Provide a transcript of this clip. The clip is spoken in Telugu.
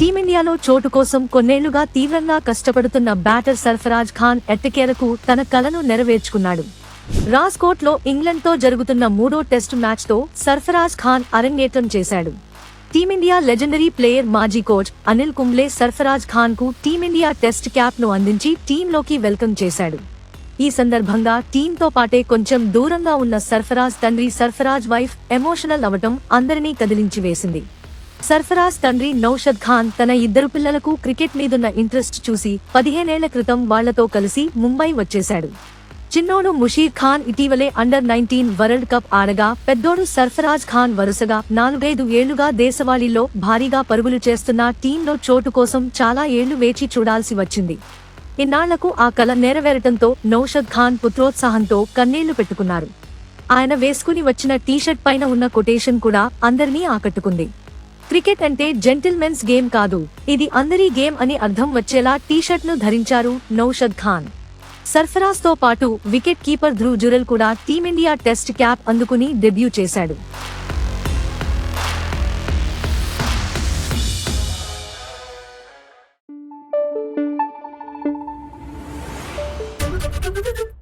టీమిండియాలో చోటు కోసం కొన్నేళ్ళుగా తీవ్రంగా కష్టపడుతున్న బ్యాటర్ సర్ఫరాజ్ ఖాన్ ఎట్టకేలకు తన కలను నెరవేర్చుకున్నాడు. రాజ్కోట్లో ఇంగ్లండ్తో జరుగుతున్న మూడో టెస్టు మ్యాచ్తో సర్ఫరాజ్ ఖాన్ అరంగేట్రం చేశాడు. టీమిండియా లెజెండరీ ప్లేయర్ మాజీ కోచ్ అనిల్ కుంబ్లే సర్ఫరాజ్ ఖాన్కు టీమిండియా టెస్ట్ క్యాప్ను అందించి టీంలోకి వెల్కమ్ చేశాడు. ఈ సందర్భంగా టీంతో పాటే కొంచెం దూరంగా ఉన్న సర్ఫరాజ్ తండ్రి సర్ఫరాజ్ వైఫ్ ఎమోషనల్ అవటం అందరినీ కదిలించి వేసింది. సర్ఫరాజ్ తండ్రి నౌషద్ ఖాన్ తన ఇద్దరు పిల్లలకు క్రికెట్ మీదున్న ఇంట్రెస్ట్ చూసి పదిహేనేళ్ళ క్రితం వాళ్ళతో కలిసి ముంబై వచ్చేశాడు. చిన్నోడు ముషీర్ ఖాన్ ఇటీవలే అండర్ నైన్టీన్ వరల్డ్ కప్ ఆడగా పెద్దోడు సర్ఫరాజ్ ఖాన్ వరుసగా నాలుగైదు ఏళ్ళుగా దేశవాళీలో భారీగా పరుగులు చేస్తున్న టీంలో చోటు కోసం చాలా ఏళ్ళు వేచి చూడాల్సి వచ్చింది. ఇన్నాళ్ళకు ఆ కల నెరవేరటంతో నౌషద్ ఖాన్ పుత్రోత్సాహంతో కన్నీళ్ళు పెట్టుకున్నారు. ఆయన వేసుకుని వచ్చిన టీషర్ట్ పైన ఉన్న కొటేషన్ కూడా అందరినీ ఆకట్టుకుంది. క్రికెట్ అంటే జెంటిల్మెన్స్ గేమ్ కాదు ఇది అందరి గేమ్ అని అర్థం వచ్చేలా టీషర్ట్ను ధరించారు నౌషద్ ఖాన్ సర్ఫరాజ్తో పాటు వికెట్ కీపర్ ధ్రువ్ జురల్ కూడా టీమిండియా టెస్ట్ క్యాప్ అందుకుని డెబ్యూ చేశాడు Thank you.